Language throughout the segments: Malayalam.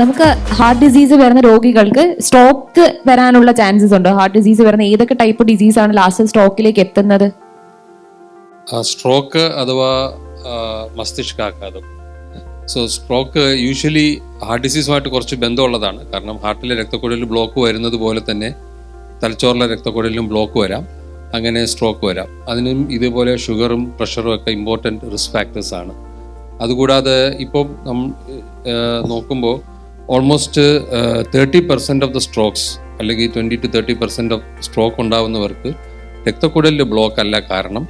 നമുക്ക് ഹാർട്ട് ഡിസീസ് വരുന്ന രോഗികൾക്ക് സ്ട്രോക്ക് വരാനുള്ള ചാൻസസ് ഉണ്ട്? ഹാർട്ട് ഡിസീസ് വരുന്ന ഏതൊക്കെ ടൈപ്പ് ഡിസീസ് ആണ് ലാസ്റ്റ് സ്ട്രോക്കിലേക്ക് എത്തുന്നത്? സ്ട്രോക്ക് അഥവാ മസ്തിഷ്കാഘാതം. സോ സ്ട്രോക്ക് യൂഷ്വലി ഹാർട്ട് ഡിസീസുമായിട്ട് കുറച്ച് ബന്ധമുള്ളതാണ്. കാരണം ഹാർട്ടിലെ രക്തക്കുഴലിൽ ബ്ലോക്ക് വരുന്നത് പോലെ തന്നെ തലച്ചോറിലെ രക്തക്കുഴലിലും ബ്ലോക്ക് വരാം. അങ്ങനെ സ്ട്രോക്ക് വരാം. അതിനും ഇതുപോലെ ഷുഗറും പ്രഷറും ഒക്കെ ഇമ്പോർട്ടന്റ് റിസ്ക് ഫാക്ടേഴ്സാണ് അതുകൂടാതെ ഇപ്പം നം നോക്കുമ്പോൾ almost thirty percent of the strokes അല്ലെങ്കിൽ twenty to thirty percent of stroke ഉണ്ടാകുന്നവർക്ക് രക്തക്കുഴലിൽ ബ്ലോക്ക് അല്ല കാരണം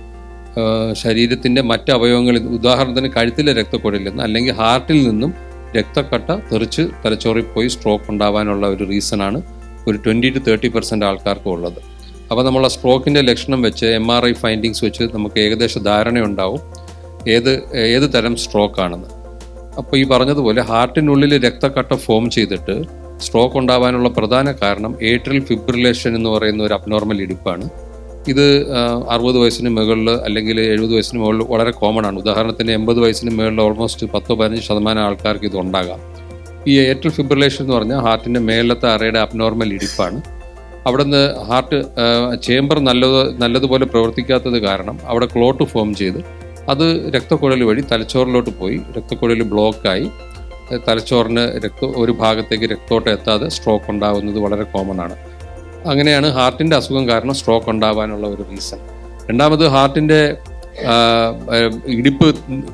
ശരീരത്തിന്റെ മറ്റ് അവയവങ്ങളിൽ ഉദാഹരണത്തിന് കഴുത്തിലെ രക്തക്കുഴലിൽ നിന്ന് അല്ലെങ്കിൽ ഹാർട്ടിൽ നിന്നും രക്തക്കട്ട തെറിച്ച് തലച്ചോറിൽ പോയി സ്ട്രോക്ക് ഉണ്ടാവാനുള്ള ഒരു റീസണാണ് ഒരു ട്വന്റി ടു തേർട്ടി പെർസെന്റ് ആൾക്കാർക്കും ഉള്ളത്. അപ്പോൾ നമ്മൾ ആ സ്ട്രോക്കിന്റെ ലക്ഷണം വെച്ച് എം ആർ ഐ ഫൈൻഡിങ്സ് വെച്ച് നമുക്ക് ഏകദേശ ധാരണയുണ്ടാവും. ഏത് ഏത് തരം സ്ട്രോക്ക് ആണെന്ന്. അപ്പോൾ ഈ പറഞ്ഞതുപോലെ ഹാർട്ടിനുള്ളിൽ രക്തക്കട്ട ഫോം ചെയ്തിട്ട് സ്ട്രോക്ക് ഉണ്ടാവാനുള്ള പ്രധാന കാരണം ഏട്രൽ ഫിബ്രിലേഷൻ എന്ന് പറയുന്ന ഒരു അബ്നോർമൽ ഇടിപ്പാണ്. ഇത് അറുപത് വയസ്സിന് മുകളിൽ അല്ലെങ്കിൽ എഴുപത് വയസ്സിന് മുകളിൽ വളരെ കോമൺ ആണ്. ഉദാഹരണത്തിന് എൺപത് വയസ്സിന് മുകളിൽ ഓൾമോസ്റ്റ് പത്തോ പതിനഞ്ച് ശതമാനം ആൾക്കാർക്ക് ഇത് ഉണ്ടാകാം. ഈ ഏട്രൽ ഫിബ്രിലേഷൻ എന്ന് പറഞ്ഞാൽ ഹാർട്ടിന്റെ മേലത്തെ അറയുടെ അബ്നോർമൽ ഇടിപ്പാണ്. അവിടുന്ന് ഹാർട്ട് ചേംബർ നല്ലത് നല്ലതുപോലെ പ്രവർത്തിക്കാത്തത് കാരണം അവിടെ ക്ലോട്ട് ഫോം ചെയ്ത് അത് രക്തക്കുഴൽ വഴി തലച്ചോറിലോട്ട് പോയി. രക്തക്കുഴൽ ബ്ലോക്കായി തലച്ചോറിന് രക്ത ഒരു ഭാഗത്തേക്ക് രക്തോട്ടം എത്താതെ സ്ട്രോക്ക് ഉണ്ടാകുന്നത് വളരെ കോമൺ ആണ്. അങ്ങനെയാണ് ഹാർട്ടിന്റെ അസുഖം കാരണം സ്ട്രോക്ക് ഉണ്ടാവാനുള്ള ഒരു റീസൺ രണ്ടാമത് ഹാർട്ടിന്റെ ഇടിപ്പ്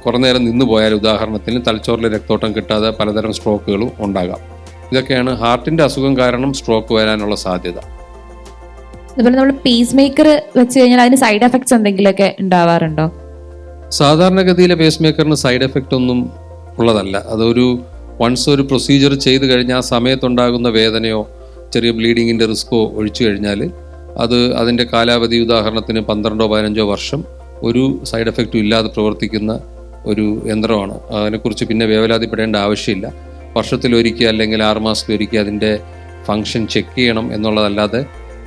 കുറേ നേരം നിന്ന് പോയാൽ ഉദാഹരണത്തിന് തലച്ചോറിലെ രക്തോട്ടം കിട്ടാതെ പലതരം സ്ട്രോക്കുകളും ഉണ്ടാകാം. ഇതൊക്കെയാണ് ഹാർട്ടിന്റെ അസുഖം കാരണം സ്ട്രോക്ക് വരാനുള്ള സാധ്യത. അതുപോലെ നമ്മൾ പേസ് മേക്കർ വെച്ച് കഴിഞ്ഞാൽ അതിന് സൈഡ് എഫക്ട്സ് എന്തെങ്കിലുമൊക്കെ ഉണ്ടാവാറുണ്ടോ? സാധാരണഗതിയിലെ പേസ് മേക്കറിന് സൈഡ് എഫക്റ്റ് ഒന്നും ഉള്ളതല്ല. അതൊരു വൺസ് ഒരു പ്രൊസീജിയർ ചെയ്ത് കഴിഞ്ഞാൽ ആ സമയത്തുണ്ടാകുന്ന വേദനയോ ചെറിയ ബ്ലീഡിങ്ങിന്റെ റിസ്ക്കോ ഒഴിച്ചു കഴിഞ്ഞാൽ അത് അതിന്റെ കാലാവധി ഉദാഹരണത്തിന് പന്ത്രണ്ടോ പതിനഞ്ചോ വർഷം ഒരു സൈഡ് എഫക്റ്റും ഇല്ലാതെ പ്രവർത്തിക്കുന്ന ഒരു യന്ത്രമാണ്. അതിനെക്കുറിച്ച് പിന്നെ വേവലാതിപ്പെടേണ്ട ആവശ്യമില്ല. വർഷത്തിലൊരിക്കൽ അല്ലെങ്കിൽ ആറുമാസത്തിലൊരിക്കൽ അതിന്റെ ഫങ്ഷൻ ചെക്ക് ചെയ്യണം എന്നുള്ളതല്ലാതെ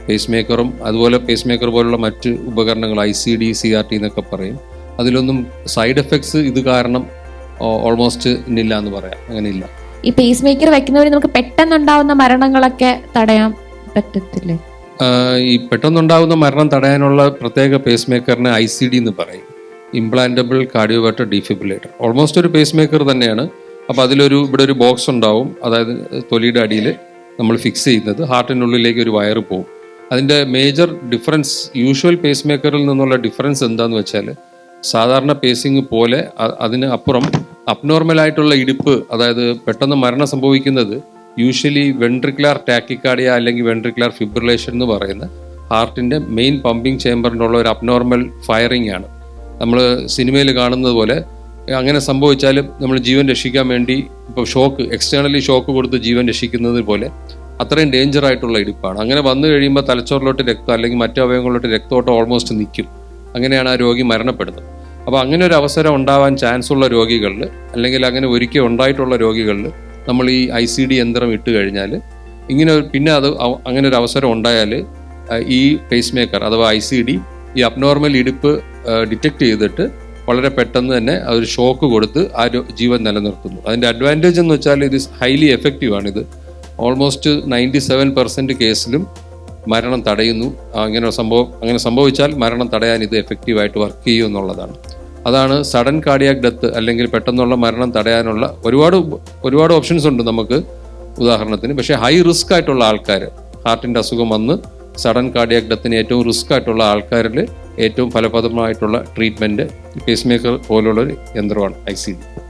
പേസ് മേക്കറും അതുപോലെ പേസ് മേക്കർ പോലുള്ള മറ്റ് ഉപകരണങ്ങൾ I C D C R T എന്നൊക്കെ പറയും. അതിലൊന്നും സൈഡ് എഫക്ട്സ് ഇത് കാരണം ഓൾമോസ്റ്റ് ഇന്നില്ല എന്ന് പറയാം. അങ്ങനെ ഇല്ല ഈ പേസ് മേക്കർ വെക്കുന്നവര് നമുക്ക് പെട്ടെന്നുണ്ടാവുന്ന മരണങ്ങളൊക്കെ തടയാൻ പറ്റത്തില്ലേ? ഈ പെട്ടെന്നുണ്ടാകുന്ന മരണം തടയാനുള്ള പ്രത്യേക പേസ് മേക്കറിനെ ഐ സി ഡി എന്ന് പറയും. ഇംപ്ലാന്റബിൾ കാർഡിയോവാറ്റർ ഡിഫിബുലേറ്റർ ഓൾമോസ്റ്റ് ഒരു പേസ് മേക്കർ തന്നെയാണ്. അപ്പോൾ അതിലൊരു ഇവിടെ ഒരു ബോക്സ് ഉണ്ടാവും. അതായത് തൊലിയുടെ അടിയിൽ നമ്മൾ ഫിക്സ് ചെയ്യുന്നത്. ഹാർട്ടിനുള്ളിലേക്ക് ഒരു വയർ പോകും അതിന്റെ മേജർ ഡിഫറൻസ് യൂഷ്വൽ പേസ് മേക്കറിൽ നിന്നുള്ള ഡിഫറൻസ് എന്താണെന്ന് വെച്ചാൽ സാധാരണ പേസിങ് പോലെ അതിന് അപ്പുറം അബ്നോർമൽ ആയിട്ടുള്ള ഇടിപ്പ് അതായത് പെട്ടെന്ന് മരണം സംഭവിക്കുന്നത് യൂഷ്വലി വെൻട്രിക്കുലാർ ടാക്കിക്കാർഡിയ അല്ലെങ്കിൽ വെൻട്രിക്കുലാർ ഫിബ്രിലേഷൻ എന്ന് പറയുന്ന ഹാർട്ടിന്റെ മെയിൻ പമ്പിങ് ചേമ്പറിനുള്ള ഒരു അബ്നോർമൽ ഫയറിംഗ് ആണ്. നമ്മൾ സിനിമയിൽ കാണുന്നത് പോലെ അങ്ങനെ സംഭവിച്ചാലും നമ്മൾ ജീവൻ രക്ഷിക്കാൻ വേണ്ടി ഇപ്പോൾ ഷോക്ക് എക്സ്റ്റേണലി ഷോക്ക് കൊടുത്ത് ജീവൻ രക്ഷിക്കുന്നത് പോലെ അത്രയും ഡേഞ്ചർ ആയിട്ടുള്ള ഇടിപ്പാണ്. അങ്ങനെ വന്നു കഴിയുമ്പോൾ തലച്ചോറിലോട്ട് രക്തം അല്ലെങ്കിൽ മറ്റു അവയവങ്ങളിലോട്ട് രക്തോട്ടം ഓൾമോസ്റ്റ് നിൽക്കും. അങ്ങനെയാണ് ആ രോഗി മരണപ്പെടുന്നത്. അപ്പോൾ അങ്ങനെ ഒരു അവസരം ഉണ്ടാവാൻ ചാൻസ് ഉള്ള രോഗികളിൽ അല്ലെങ്കിൽ അങ്ങനെ ഒരിക്കൽ ഉണ്ടായിട്ടുള്ള രോഗികളിൽ നമ്മൾ ഈ ഐ സി ഡി യന്ത്രം ഇട്ട് കഴിഞ്ഞാൽ ഇങ്ങനെ പിന്നെ അത് അങ്ങനെ ഒരു അവസരം ഉണ്ടായാൽ ഈ പേസ് മേക്കർ അഥവാ ഐ സി ഡി ഈ അബ്നോർമൽ ഇടുപ്പ് ഡിറ്റക്ട് ചെയ്തിട്ട് വളരെ പെട്ടെന്ന് തന്നെ അതൊരു ഷോക്ക് കൊടുത്ത് ആ ജീവൻ നിലനിർത്തുന്നു. അതിന്റെ അഡ്വാന്റേജ് എന്ന് വെച്ചാൽ ഇത് ഹൈലി എഫക്റ്റീവ് ആണിത്. ഓൾമോസ്റ്റ് നയന്റി സെവൻ പെർസെന്റ് കേസിലും മരണം തടയുന്നു. അങ്ങനെ സംഭവം അങ്ങനെ സംഭവിച്ചാൽ മരണം തടയാൻ ഇത് എഫക്റ്റീവായിട്ട് വർക്ക് ചെയ്യും എന്നുള്ളതാണ്. അതാണ് സഡൻ കാർഡിയാക് ഡെത്ത് അല്ലെങ്കിൽ പെട്ടെന്നുള്ള മരണം തടയാനുള്ള ഒരുപാട് ഒരുപാട് ഓപ്ഷൻസ് ഉണ്ട് നമുക്ക് ഉദാഹരണത്തിന്. പക്ഷേ ഹൈ റിസ്ക് ആയിട്ടുള്ള ആൾക്കാർ ഹാർട്ടിന്റെ അസുഖം വന്ന് സഡൻ കാർഡിയാക് ഡെത്തിന് ഏറ്റവും റിസ്ക് ആയിട്ടുള്ള ആൾക്കാരിൽ ഏറ്റവും ഫലപ്രദമായിട്ടുള്ള ട്രീറ്റ്മെന്റ് പേസ് മേക്കർ പോലുള്ളൊരു യന്ത്രമാണ് ഐ സി ഡി